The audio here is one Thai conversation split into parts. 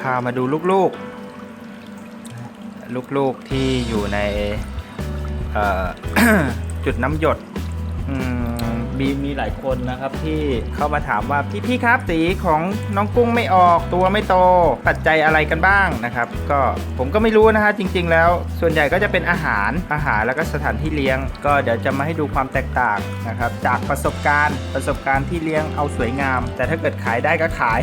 พามาดูลูกๆ ลูกๆที่อยู่ในเอ่อจุดน้ำหยดอืมมีมีหลายคนนะครับที่เข้ามาถามว่าพี่พี่ๆครับสีของน้องกุ้งไม่ออกตัวไม่โตปัจจัยอะไรกันบ้างนะครับ ก็ผมก็ไม่รู้นะฮะจริง ๆ แล้ว ส่วนใหญ่ก็จะเป็นอาหารอาหารแล้วก็สถานที่เลี้ยง ก็เดี๋ยวจะมาให้ดูความแตกต่างนะครับ จากประสบการณ์ประสบการณ์ที่เลี้ยงเอาสวยงาม แต่ถ้าเกิดขายได้ก็ขาย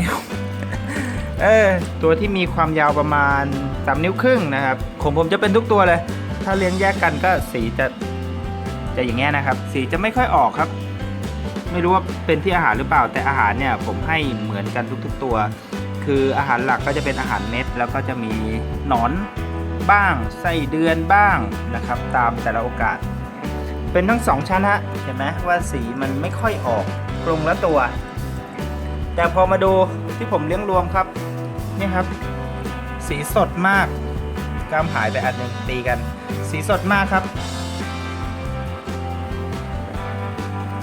เออตัวที่มีความยาวประมาณ 3 นิ้วครึ่งนะครับของผมจะเป็นทุกตัวเลย ถ้าเลี้ยงแยกกันก็สีจะจะอย่างเงี้ยนะครับ สีจะไม่ค่อยออกครับ ไม่รู้ว่าเป็นที่อาหารหรือเปล่าแต่อาหารเนี่ยผมให้เหมือนกันทุกๆตัว คืออาหารหลักก็จะเป็นอาหารเม็ด แล้วก็จะมีหนอนบ้างไส้เดือนบ้างนะครับ ตามแต่ละโอกาส เป็นทั้งสองชั้นฮะเห็นไหมว่าสีมันไม่ค่อยออกกรงละตัว แต่พอมาดูที่ผมเลี้ยงรวมครับ นี่ครับ สีสดมากกล้ามหายไปอันหนึ่งตีกัน สีสดมากครับ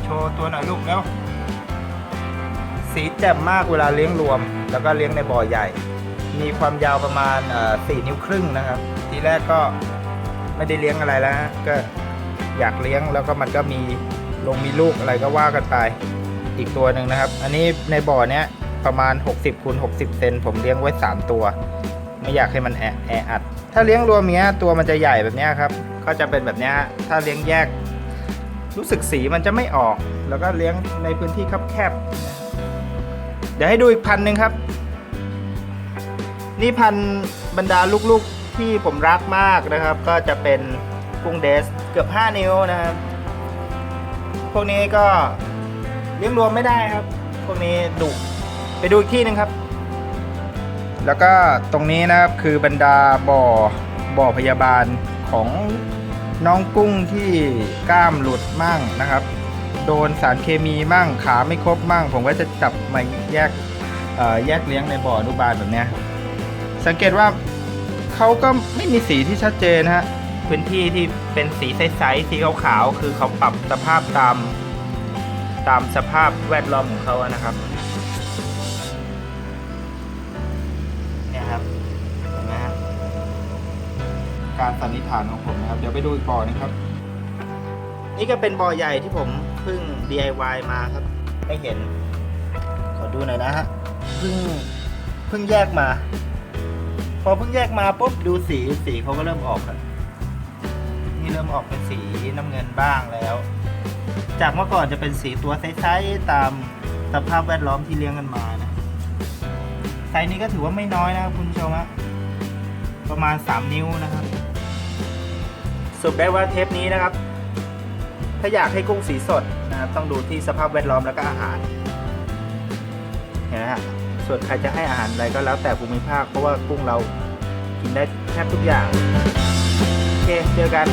โชว์ตัวหน่อยลูกแล้ว สีแจ่มมากเวลาเลี้ยงรวม แล้วก็เลี้ยงในบ่อใหญ่ มีความยาวประมาณสี่นิ้วครึ่งนะครับ ทีแรกก็ไม่ได้เลี้ยงอะไรแล้วก็อยากเลี้ยงแล้วก็มันก็มีลงมีลูกอะไรก็ว่ากันไปอีกตัวหนึ่งนะครับ อันนี้ในบ่อเนี้ย ประมาณ 60คูณ60 เซนผมเลี้ยงไว้ 3 ตัว ไม่อยากให้มันแอแออัด ถ้าเลี้ยงรวมเนี้ยตัวมันจะใหญ่แบบเนี้ยครับ ก็จะเป็นแบบเนี้ยถ้าเลี้ยงแยก รู้สึกสีมันจะไม่ออก แล้วก็เลี้ยงในพื้นที่คับแคบเดี๋ยวให้ดูอีกพันหนึ่งครับ นี่พันบรรดาลูกๆที่ผมรักมากนะครับ ก็จะเป็นกุ้งเดสเกือบ 5 นิ้วนะครับ พวกนี้ก็เลี้ยงรวมไม่ได้ครับ พวกนี้ดุ ไปดูอีกที่หนึ่งครับ แล้วก็ตรงนี้นะครับคือบรรดาบ่อบ่อพยาบาลของน้องกุ้งที่กล้ามหลุดมั่งนะครับ โดนสารเคมีมั่งขาไม่ครบมั่ง ผมก็จะจับมาแยกเอ่อแยกเลี้ยงในบ่ออนุบาลแบบนี้สังเกตว่าเขาก็ไม่มีสีที่ชัดเจนฮะพื้นที่ที่เป็นสีใสๆสีขาวๆคือเขาปรับสภาพตามตามสภาพแวดล้อมของเขานะครับ การสันนิษฐานของผมนะครับ เดี๋ยวไปดูอีกบ่อนึงครับ นี่ก็เป็นบ่อใหญ่ที่ผมเพิ่ง DIY มาครับให้เห็น ขอดูหน่อยนะฮะเพิ่งเพิ่งแยกมา พอเพิ่งแยกมาปุ๊บดูสีสีเขาก็เริ่มออกแล้วนี่เริ่มออกเป็นสีน้ำเงินบ้างแล้ว จากเมื่อก่อนจะเป็นสีตัวใสๆตามสภาพแวดล้อมที่เลี้ยงกันมานะไซส์นี้ก็ถือว่าไม่น้อยนะครับคุณผู้ชมฮะประมาณ 3 นิ้วนะครับ รุปได้ว่าเทปนี้นะครับ ถ้าอยากให้กุ้งสีสดนะครับต้องดูที่สภาพแวดล้อมแล้วก็อาหารเห็นไหมฮะส่วนใครจะให้อาหารอะไรก็แล้วแต่ภูมิภาคเพราะว่ากุ้งเรากินได้แทบทุกอย่าง โอเคเจอกัน